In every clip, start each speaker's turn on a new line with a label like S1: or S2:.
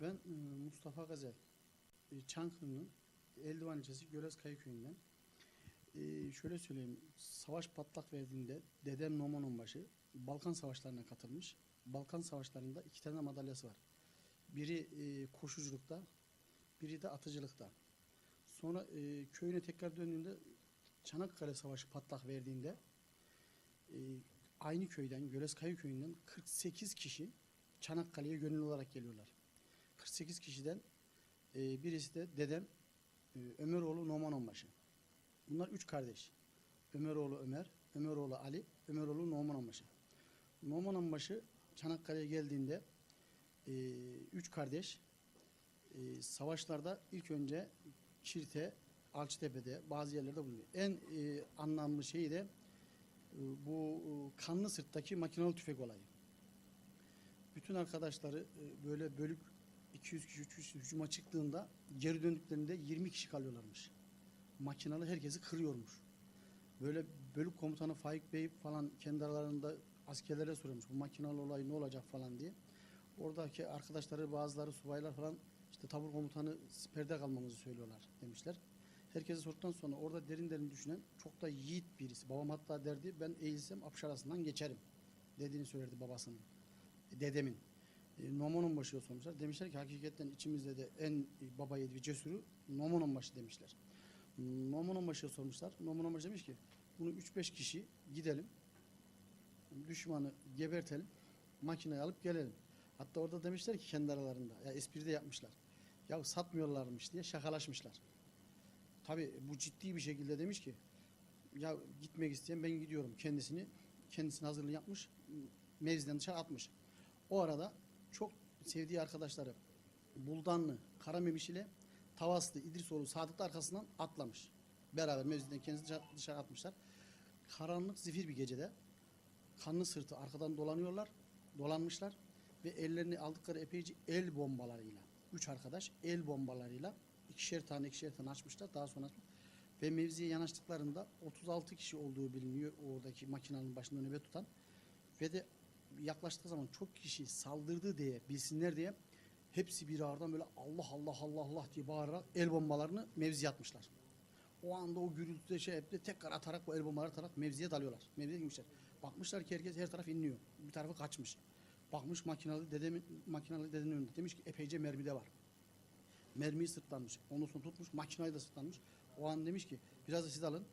S1: Ben e, Mustafa Gazel, e, Çankırı'nın Eldivan ilçesi Görez Kayıköy'ünden. E, şöyle söyleyeyim, savaş patlak verdiğinde dedem Noman Onbaşı Balkan Savaşlarına katılmış. Balkan Savaşlarında iki tane madalyası var. Biri koşuculukta, biri de atıcılıkta. Sonra köyüne tekrar döndüğünde Çanakkale Savaşı patlak verdiğinde aynı köyden, Görez Kayıköy'ünden 48 kişi Çanakkale'ye gönüllü olarak geliyorlar. 48 kişiden e, birisi de dedem e, Ömeroğlu Noman Onbaşı. Bunlar üç kardeş. Ömeroğlu Ömer, Ömeroğlu Ali, Ömeroğlu Noman Onbaşı. Noman Onbaşı Çanakkale'ye geldiğinde e, üç kardeş e, savaşlarda ilk önce Çirte, Alçıtepe'de bazı yerlerde bulunuyor. En e, anlamlı şeyi de e, bu e, kanlı sırttaki makinalı tüfek olayı. Bütün arkadaşları e, böyle bölük 200 kişi 300 kişi hücuma çıktığında geri döndüklerinde 20 kişi kalıyorlarmış. Makinalı herkesi kırıyormuş. Böyle bölük komutanı Faik Bey falan kendi aralarında askerlere soruyormuş. Bu makinalı olay ne olacak falan diye. Oradaki arkadaşları bazıları subaylar falan işte tabur komutanı siperde kalmamızı söylüyorlar demişler. Herkese sorduktan sonra orada derin derin düşünen çok da yiğit birisi. Babam hatta derdi ben eğilsem apış arasından geçerim dediğini söylerdi babasının. Dedemin. E, Nomon'un başı sormuşlar. Demişler ki hakikaten içimizde de en baba ve cesuru Nomon'un başı demişler. Nomon'un başı sormuşlar. Nomon'un başı demiş ki bunu 3-5 kişi gidelim. Düşmanı gebertelim. Makineyi alıp gelelim. Hatta orada demişler ki kendi aralarında. Ya espri de yapmışlar. Ya satmıyorlarmış diye şakalaşmışlar. Tabi bu ciddi bir şekilde demiş ki ya gitmek isteyen ben gidiyorum kendisini kendisini hazırlığı yapmış mevziden dışarı atmış. O arada çok sevdiği arkadaşları Buldanlı, Karamemiş ile Tavaslı, İdrisoğlu, Sadık da arkasından atlamış. Beraber mevziden kendisini dışarı atmışlar. Karanlık zifir bir gecede kanlı sırtı arkadan dolanıyorlar, dolanmışlar ve ellerini aldıkları epeyce el bombalarıyla, üç arkadaş el bombalarıyla ikişer tane ikişer tane açmışlar. Daha sonra ve mevziye yanaştıklarında 36 kişi olduğu biliniyor oradaki makinenin başında nöbet tutan ve de yaklaştığı zaman çok kişi saldırdı diye bilsinler diye hepsi bir ağırdan böyle Allah Allah Allah Allah diye bağırarak el bombalarını mevziye atmışlar. O anda o gürültüde şey hep tekrar atarak bu el bombaları atarak mevziye dalıyorlar. Mevziye girmişler. Bakmışlar ki herkes her taraf inliyor. Bir tarafı kaçmış. Bakmış makinalı dedemin makinalı dedenin önünde. Demiş ki epeyce mermi de var. Mermiyi sırtlanmış. Ondan sonra tutmuş makinayı da sırtlanmış. O an demiş ki biraz da siz alın.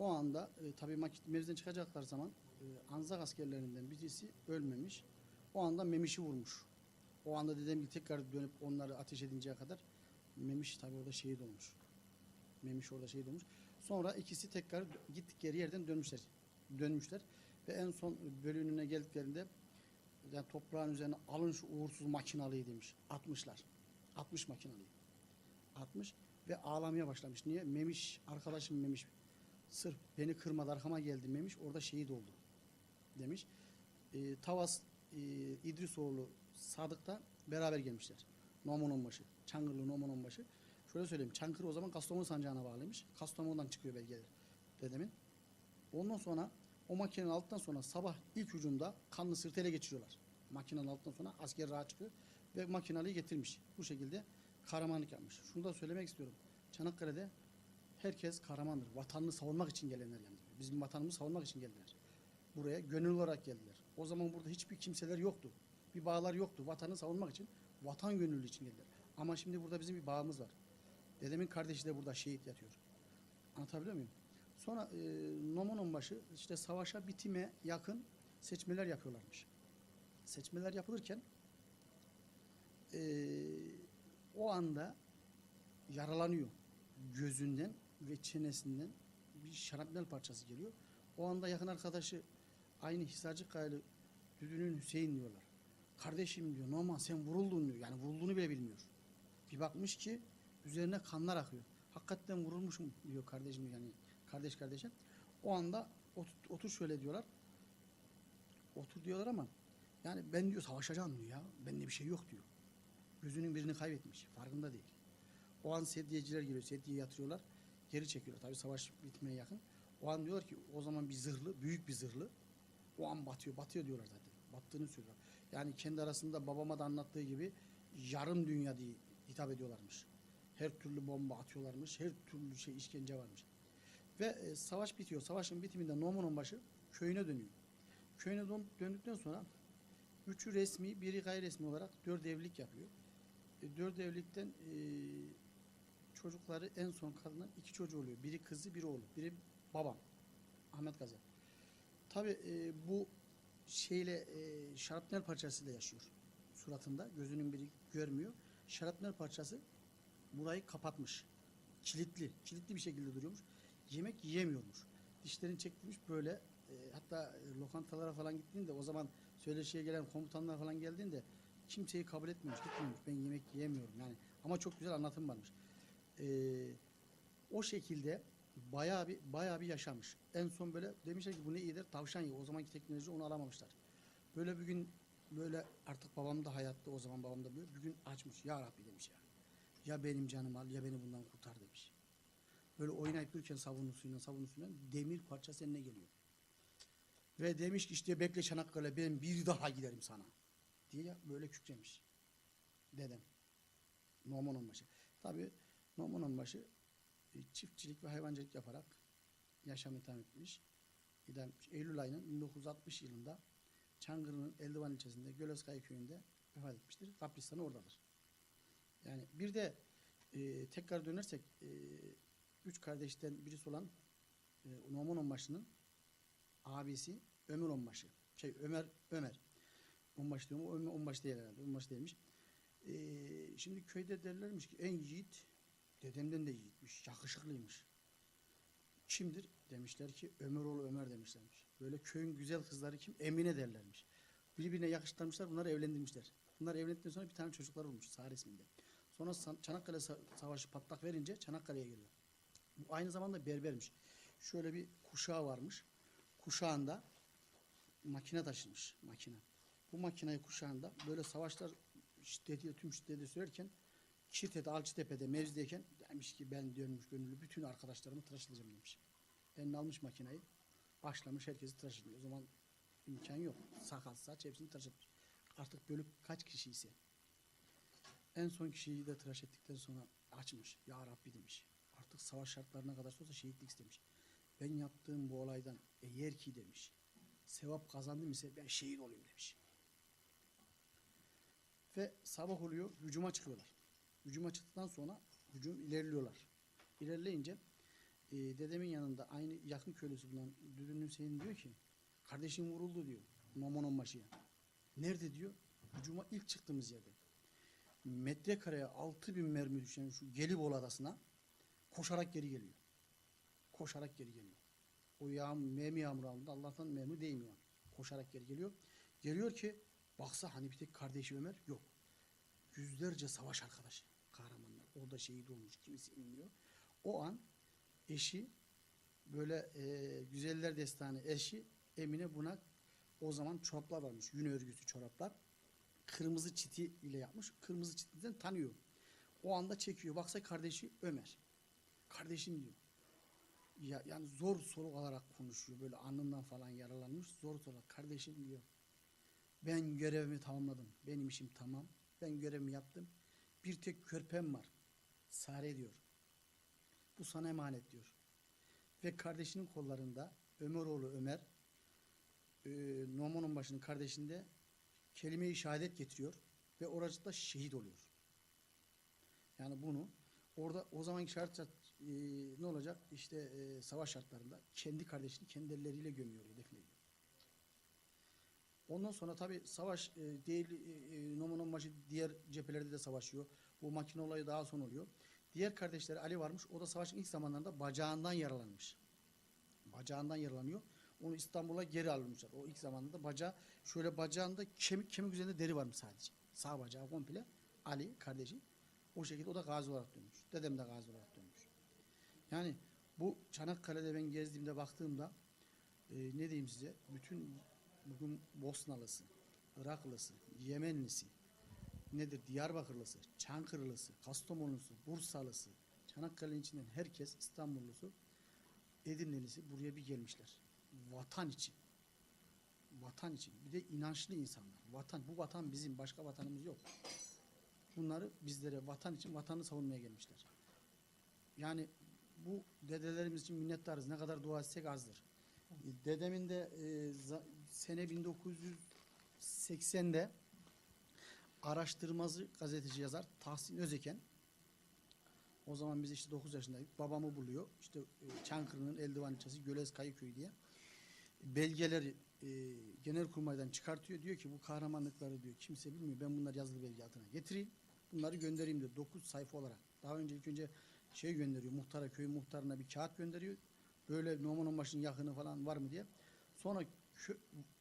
S1: O anda e, tabii mevziden çıkacaklar zaman e, Anzak askerlerinden birisi ölmemiş. O anda Memiş'i vurmuş. O anda dedem gibi tekrar dönüp onları ateş edinceye kadar Memiş tabii orada şehit olmuş. Memiş orada şehit olmuş. Sonra ikisi tekrar gittikleri yerden dönmüşler. Dönmüşler. Ve en son bölümüne geldiklerinde yani toprağın üzerine alın şu uğursuz makinalıyı demiş. Atmışlar. 60 makinalıyı. Atmış ve ağlamaya başlamış. Niye? Memiş, arkadaşım Memiş. Sırf beni kırmadı arkama geldi Memiş. Orada şehit oldu. Demiş. Ee, Tavas e, İdrisoğlu Sadık'ta beraber gelmişler. Noman Onbaşı. Çankırılı Noman Onbaşı. Şöyle söyleyeyim. Çankırı o zaman Kastamonu sancağına bağlıymış. Kastamonu'dan çıkıyor belgeler dedemin. Ondan sonra o makinenin altından sonra sabah ilk hücumda kanlı sırtı ele geçiriyorlar. Makinenin altından sonra asker rahat çıkıyor ve makinalıyı getirmiş. Bu şekilde kahramanlık yapmış. Şunu da söylemek istiyorum. Çanakkale'de herkes kahramandır. Vatanını savunmak için gelenler yani. Bizim vatanımızı savunmak için geldiler. Buraya gönül olarak geldiler. O zaman burada hiçbir kimseler yoktu. Bir bağlar yoktu. Vatanı savunmak için, vatan gönüllü için geldiler. Ama şimdi burada bizim bir bağımız var. Dedemin kardeşi de burada şehit yatıyor. Anlatabiliyor muyum? Sonra e, Nomon'un başı işte savaşa bitime yakın seçmeler yapıyorlarmış. Seçmeler yapılırken e, o anda yaralanıyor. Gözünden ve çenesinden bir şarapnel parçası geliyor. O anda yakın arkadaşı aynı Hisarcı Kayalı Düdü'nün Hüseyin diyorlar. Kardeşim diyor Norman sen vuruldun diyor. Yani vurulduğunu bile bilmiyor. Bir bakmış ki üzerine kanlar akıyor. Hakikaten vurulmuşum diyor kardeşim yani kardeş kardeşe. O anda otur, otur şöyle diyorlar. Otur diyorlar ama yani ben diyor savaşacağım diyor ya. Bende bir şey yok diyor. Gözünün birini kaybetmiş. Farkında değil. O an sedyeciler geliyor. Sedyeyi yatırıyorlar. Geri çekiyorlar. Tabii savaş bitmeye yakın. O an diyorlar ki o zaman bir zırhlı, büyük bir zırhlı. O an batıyor. Batıyor diyorlar zaten. Battığını söylüyorlar. Yani kendi arasında babama da anlattığı gibi yarım dünya diye hitap ediyorlarmış. Her türlü bomba atıyorlarmış. Her türlü şey işkence varmış. Ve e, savaş bitiyor. Savaşın bitiminde Numan Onbaşı köyüne dönüyor. Köyüne dön- döndükten sonra üçü resmi, biri gayri resmi olarak dört evlilik yapıyor. E, dört evlilikten e, çocukları en son kadının iki çocuğu oluyor. Biri kızı, biri oğlu. Biri babam. Ahmet Gazi. Tabi bu şeyle e, şarapnel parçası da yaşıyor suratında. Gözünün biri görmüyor. Şarapnel parçası burayı kapatmış. Kilitli. Kilitli bir şekilde duruyormuş. Yemek yiyemiyormuş. Dişlerini çektirmiş böyle e, hatta e, lokantalara falan gittiğinde o zaman söyleşiye gelen komutanlar falan geldiğinde kimseyi kabul etmiyormuş, gitmiyormuş. Ben yemek yiyemiyorum yani. Ama çok güzel anlatım varmış. E, o şekilde bayağı bir bayağı bir yaşamış. En son böyle demişler ki bu ne iyidir? Tavşan yiyor. O zamanki teknoloji onu alamamışlar. Böyle bir gün böyle artık babam da hayatta o zaman babam da böyle bir gün açmış. Ya Rabbi demiş ya. Ya benim canım al ya beni bundan kurtar demiş. Böyle oynayıp dururken sabunlu suyla sabunlu suyla demir parçası eline geliyor. Ve demiş ki işte bekle Çanakkale ben bir daha giderim sana. Diye böyle kükremiş. Dedem. Numan Onbaşı. Tabi Numan Onbaşı e, çiftçilik ve hayvancılık yaparak yaşamını devam etmiş. Eylül ayının 1960 yılında Çankırı'nın Eldivan ilçesinde Gölözkaya köyünde vefat etmiştir. Kabristanı oradadır. Yani bir de e, tekrar dönersek e, üç kardeşten birisi olan e, Numan Onbaşı'nın abisi Ömer Onbaşı. Şey Ömer Ömer. Onbaşı diyorum. Ömer Onbaşı değil herhalde. Onbaşı değilmiş. E, şimdi köyde derlermiş ki en yiğit dedemden de yiğitmiş. Yakışıklıymış. Kimdir? Demişler ki Ömeroğlu Ömer demişlermiş. Böyle köyün güzel kızları kim? Emine derlermiş. Birbirine yakıştırmışlar. Bunları evlendirmişler. Bunlar evlendikten sonra bir tane çocuklar olmuş. Sağ resminde. Sonra Çanakkale Sa- Savaşı patlak verince Çanakkale'ye geliyor. Bu aynı zamanda berbermiş. Şöyle bir kuşağı varmış. Kuşağında makine taşınmış. Makine. Bu makineyi kuşağında böyle savaşlar şiddetiyle tüm şiddeti sürerken Çirte'de, Alçıtepe'de mevzideyken demiş ki ben dönmüş gönüllü bütün arkadaşlarımı tıraş edeceğim demiş. Eline almış makineyi. Başlamış herkesi tıraş ediyor. O zaman imkan yok. Sakal saç hepsini tıraş etmiş. Artık bölük kaç kişi ise en son kişiyi de tıraş ettikten sonra açmış. Ya Rabbi demiş. Artık savaş şartlarına kadar olsa şehitlik istemiş. Ben yaptığım bu olaydan eğer ki demiş. Sevap kazandım ise ben şehit olayım demiş. Ve sabah oluyor, hücuma çıkıyorlar. Hücuma çıktıktan sonra hücum ilerliyorlar. İlerleyince e, dedemin yanında aynı yakın köylüsü bulunan Düdün Hüseyin diyor ki kardeşim vuruldu diyor Noman Onbaşı'ya. Nerede diyor? Hücuma ilk çıktığımız yerde. Metrekareye 6000 mermi düşen şu Gelibolu adasına koşarak geri geliyor. Koşarak geri geliyor. O yağm, mermi yağmur aldığında Allah'tan mermi değmiyor. Koşarak geri geliyor. Geliyor ki baksa hani bir tek kardeşi Ömer yok. Yüzlerce savaş arkadaşı. Orada şehit olmuş. Kimisi bilmiyor. O an eşi böyle e, güzeller destanı eşi Emine buna o zaman çoraplar varmış. Yün örgüsü çoraplar. Kırmızı çiti ile yapmış. Kırmızı çitiden tanıyor. O anda çekiyor. Baksa kardeşi Ömer. Kardeşim diyor. Ya, yani zor soluk alarak konuşuyor. Böyle alnından falan yaralanmış. Zor soluk. Kardeşim diyor. Ben görevimi tamamladım. Benim işim tamam. Ben görevimi yaptım. Bir tek körpem var. Sare diyor. Bu sana emanet diyor. Ve kardeşinin kollarında Ömeroğlu Ömer e, Numan başının kardeşinde kelime-i şehadet getiriyor ve oracıkta şehit oluyor. Yani bunu orada o zamanki şart e, ne olacak? İşte e, savaş şartlarında kendi kardeşini kendi elleriyle gömüyor, defnediyor. Ondan sonra tabi savaş e, değil e, e, Numan başı diğer cephelerde de savaşıyor. Bu makine olayı daha son oluyor. Diğer kardeşleri Ali varmış. O da savaşın ilk zamanlarında bacağından yaralanmış. Bacağından yaralanıyor. Onu İstanbul'a geri almışlar. O ilk zamanlarda bacağı şöyle bacağında kemik kemik üzerinde deri varmış sadece. Sağ bacağı komple. Ali kardeşi. O şekilde o da gazi olarak dönmüş. Dedem de gazi olarak dönmüş. Yani bu Çanakkale'de ben gezdiğimde baktığımda e, ne diyeyim size bütün bugün Bosnalısı, Iraklısı, Yemenlisi, nedir Diyarbakırlısı, Çankırılısı, Kastamonlusu, Bursalısı, Çanakkale'nin içinden herkes İstanbullusu, Edirnelisi buraya bir gelmişler. Vatan için. Vatan için. Bir de inançlı insanlar. Vatan, bu vatan bizim. Başka vatanımız yok. bunları bizlere vatan için vatanı savunmaya gelmişler. Yani bu dedelerimiz için minnettarız. Ne kadar dua etsek azdır. E, Dedemin de e, sene 1980'de araştırmacı gazeteci yazar Tahsin Özeken o zaman biz işte 9 yaşındaydık. Babamı buluyor. İşte e, Çankırı'nın Eldivan ilçesi Gölez Kayıköy diye. Belgeleri e, Genelkurmay'dan çıkartıyor. Diyor ki bu kahramanlıkları diyor kimse bilmiyor. Ben bunları yazılı belge altına getireyim. Bunları göndereyim diyor 9 sayfa olarak. Daha önce ilk önce şey gönderiyor. Muhtara köy muhtarına bir kağıt gönderiyor. Böyle Noman'ın başının yakını falan var mı diye. Sonra kö-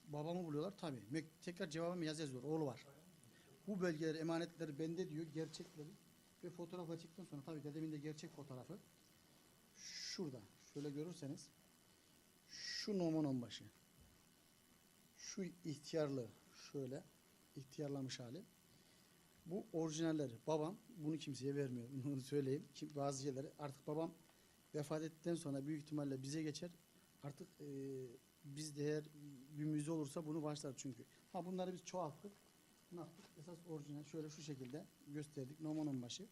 S1: babamı buluyorlar tabii. Tekrar cevabımı yaz yazıyor. Oğlu var. Bu belgeler, emanetleri bende diyor. Gerçekleri ve fotoğraf açıktan sonra tabii dedemin de gerçek fotoğrafı şurada. Şöyle görürseniz şu Noman onbaşı. Şu ihtiyarlı şöyle ihtiyarlamış hali. Bu orijinalleri. Babam bunu kimseye vermiyor. Bunu söyleyeyim. Ki bazı şeyleri artık babam vefat ettikten sonra büyük ihtimalle bize geçer. Artık e, biz de eğer bir müze olursa bunu başlar çünkü. Ha bunları biz çoğalttık. Ne? Esas orijinal şöyle şu şekilde gösterdik. Noman onbaşı.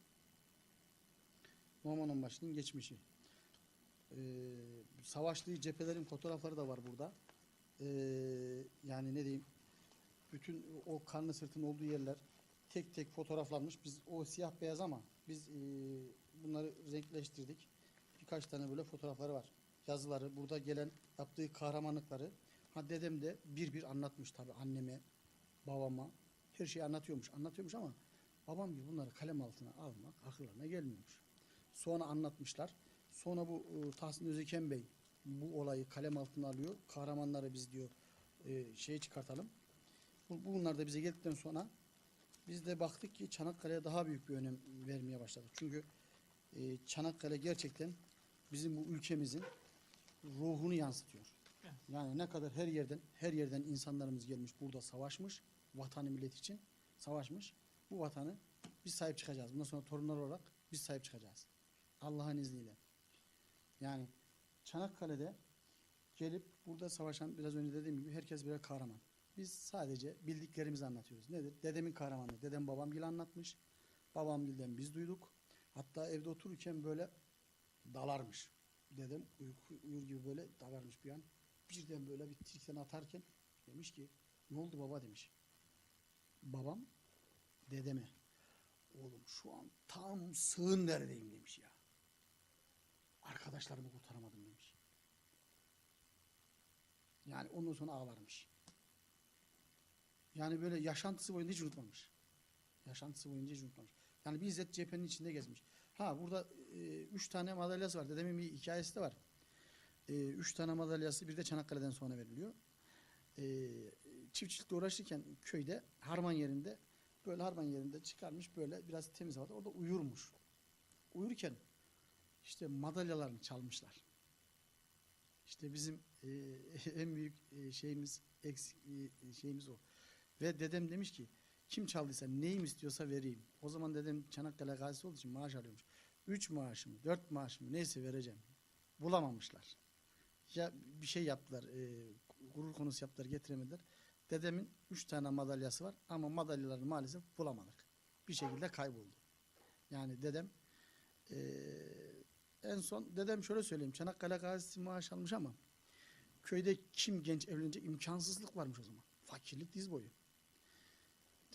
S1: Noman onbaşının geçmişi. Ee, savaştığı cephelerin fotoğrafları da var burada. Ee, yani ne diyeyim bütün o karnı sırtın olduğu yerler tek tek fotoğraflanmış. Biz o siyah beyaz ama biz e, bunları renkleştirdik. Birkaç tane böyle fotoğrafları var. Yazıları, burada gelen yaptığı kahramanlıkları. Ha dedem de bir bir anlatmış tabii anneme, babama. Her şeyi anlatıyormuş, anlatıyormuş ama babam gibi bunları kalem altına almak akıllarına gelmiyormuş. Sonra anlatmışlar. Sonra bu e, Tahsin Özeken Bey bu olayı kalem altına alıyor. Kahramanları biz diyor e, şeye çıkartalım. Bu, bunlar da bize geldikten sonra biz de baktık ki Çanakkale'ye daha büyük bir önem vermeye başladık. Çünkü e, Çanakkale gerçekten bizim bu ülkemizin ruhunu yansıtıyor. Yani ne kadar her yerden her yerden insanlarımız gelmiş burada savaşmış vatanı millet için savaşmış. Bu vatanı biz sahip çıkacağız. Bundan sonra torunlar olarak biz sahip çıkacağız. Allah'ın izniyle. Yani Çanakkale'de gelip burada savaşan biraz önce dediğim gibi herkes birer kahraman. Biz sadece bildiklerimizi anlatıyoruz. Nedir? Dedemin kahramanlığı. Dedem babam gibi anlatmış. Babam gilden biz duyduk. Hatta evde otururken böyle dalarmış. Dedem uyku, uyur gibi böyle dalarmış bir an. Birden böyle bir tirkten atarken demiş ki ne oldu baba demiş. Babam dedeme oğlum şu an tam sığın neredeyim demiş ya. Arkadaşlarımı kurtaramadım demiş. Yani ondan sonra ağlarmış. Yani böyle yaşantısı boyunca hiç unutmamış. Yaşantısı boyunca hiç unutmamış. Yani bizzat cephenin içinde gezmiş. Ha burada e, üç tane madalyası var. Dedemin bir hikayesi de var. E, üç tane madalyası bir de Çanakkale'den sonra veriliyor. E, çiftçilikle uğraşırken köyde harman yerinde böyle harman yerinde çıkarmış böyle biraz temiz havada orada uyurmuş. Uyurken işte madalyalarını çalmışlar. İşte bizim e, en büyük e, şeyimiz eksik e, şeyimiz o. Ve dedem demiş ki kim çaldıysa neyim istiyorsa vereyim. O zaman dedem Çanakkale gazisi olduğu için maaş alıyormuş. Üç maaşımı, dört maaşımı neyse vereceğim. Bulamamışlar. Ya bir şey yaptılar, e, gurur konusu yaptılar, getiremediler. Dedemin üç tane madalyası var ama madalyalarını maalesef bulamadık. Bir şekilde kayboldu. Yani dedem e, en son dedem şöyle söyleyeyim. Çanakkale gazisi maaş almış ama köyde kim genç evlenecek imkansızlık varmış o zaman. Fakirlik diz boyu.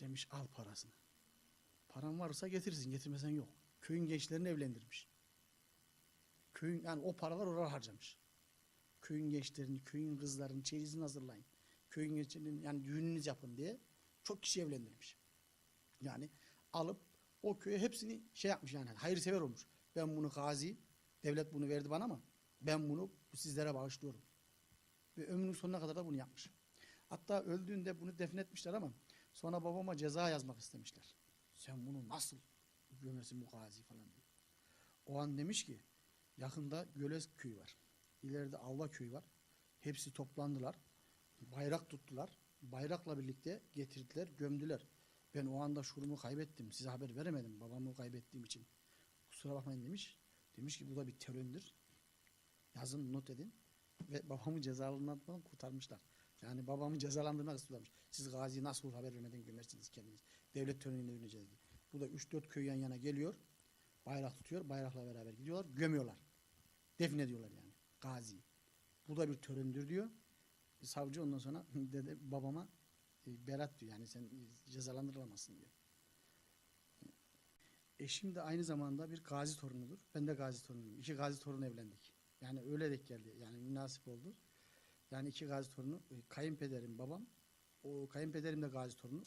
S1: Demiş al parasını. Paran varsa getirsin getirmesen yok. Köyün gençlerini evlendirmiş. Köyün yani o paralar oraya harcamış. Köyün gençlerini, köyün kızlarını, çeyizini hazırlayın. Köyün gençlerinin yani düğününüz yapın diye çok kişi evlendirmiş. Yani alıp o köye hepsini şey yapmış yani hayırsever olmuş. Ben bunu gazi, devlet bunu verdi bana ama ben bunu sizlere bağışlıyorum. Ve ömrünün sonuna kadar da bunu yapmış. Hatta öldüğünde bunu defnetmişler ama sonra babama ceza yazmak istemişler. Sen bunu nasıl gömersin bu gazi falan diye. O an demiş ki yakında Göles köyü var. İleride Alva köyü var. Hepsi toplandılar. Bayrak tuttular. Bayrakla birlikte getirdiler, gömdüler. Ben o anda şuurumu kaybettim. Size haber veremedim babamı kaybettiğim için. Kusura bakmayın demiş. Demiş ki bu da bir terördür. Yazın not edin. Ve babamı cezalandırmaktan kurtarmışlar. Yani babamı cezalandırmak istiyorlarmış. Siz gazi nasıl haber vermeden gömersiniz kendiniz. Devlet törenine döneceğiz diye. Burada 3-4 köy yan yana geliyor. Bayrak tutuyor. Bayrakla beraber gidiyorlar. Gömüyorlar. Defin ediyorlar yani. Gazi. Bu da bir törendür diyor. Savcı ondan sonra dede babama e, berat diyor. Yani sen e, cezalandırılamazsın diyor. Eşim de aynı zamanda bir gazi torunudur. Ben de gazi torunuyum. İki gazi torun evlendik. Yani öyle denk geldi. Yani münasip oldu. Yani iki gazi torunu. e, Kayınpederim babam. O kayınpederim de gazi torunu.